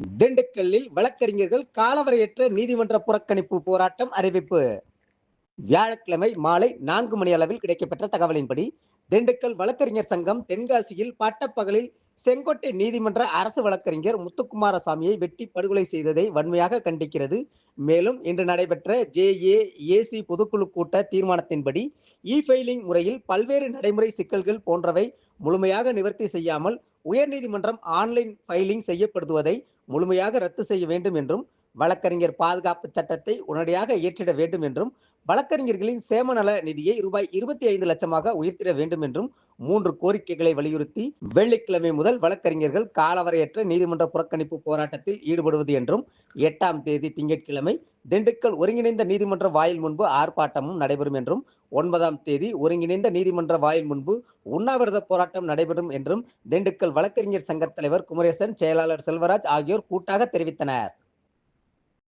திண்டுக்கல்லில் வழக்கறிஞர்கள் காலவரையற்ற நீதிமன்ற புறக்கணிப்பு போராட்டம் அறிவிப்பு. வியாழக்கிழமை மாலை நான்கு மணி அளவில் கிடைக்கப்பெற்ற தகவலின்படி திண்டுக்கல் வழக்கறிஞர் சங்கம் தென்காசியில் பட்டப்பகலில் செங்கோட்டை நீதிமன்ற அரசு வழக்கறிஞர் முத்துக்குமாரசாமியை வெட்டி படுகொலை செய்ததை வன்மையாக கண்டிக்கிறது. மேலும் இன்று நடைபெற்ற ஜே ஏசி பொதுக்குழு கூட்ட தீர்மானத்தின்படி இ ஃபைலிங் முறையில் பல்வேறு நடைமுறை சிக்கல்கள் போன்றவை முழுமையாக நிவர்த்தி செய்யாமல் உயர்நீதிமன்றம் ஆன்லைன் ஃபைலிங் செய்யப்படுவதை முழுமையாக ரத்து செய்ய வேண்டும் என்றும் வழக்கறிஞர் பாதுகாப்பு சட்டத்தை உடனடியாக இயற்றிட வேண்டும் என்றும் வழக்கறிஞர்களின் சேமநல நிதியை ரூபாய் இருபத்தி ஐந்து லட்சமாக உயர்த்திட வேண்டும் என்றும் மூன்று கோரிக்கைகளை வலியுறுத்தி வெள்ளிக்கிழமை முதல் வழக்கறிஞர்கள் காலவரையற்ற நீதிமன்ற புறக்கணிப்பு போராட்டத்தில் ஈடுபடுவது என்றும் எட்டாம் தேதி திங்கட்கிழமை திண்டுக்கல் ஒருங்கிணைந்த நீதிமன்ற வாயில் முன்பு ஆர்ப்பாட்டமும் நடைபெறும் என்றும் ஒன்பதாம் தேதி ஒருங்கிணைந்த நீதிமன்ற வாயில் முன்பு உண்ணாவிரத போராட்டம் நடைபெறும் என்றும் திண்டுக்கல் வழக்கறிஞர் சங்க தலைவர் குமரேசன் செயலாளர் செல்வராஜ் ஆகியோர் கூட்டாக தெரிவித்தனர்.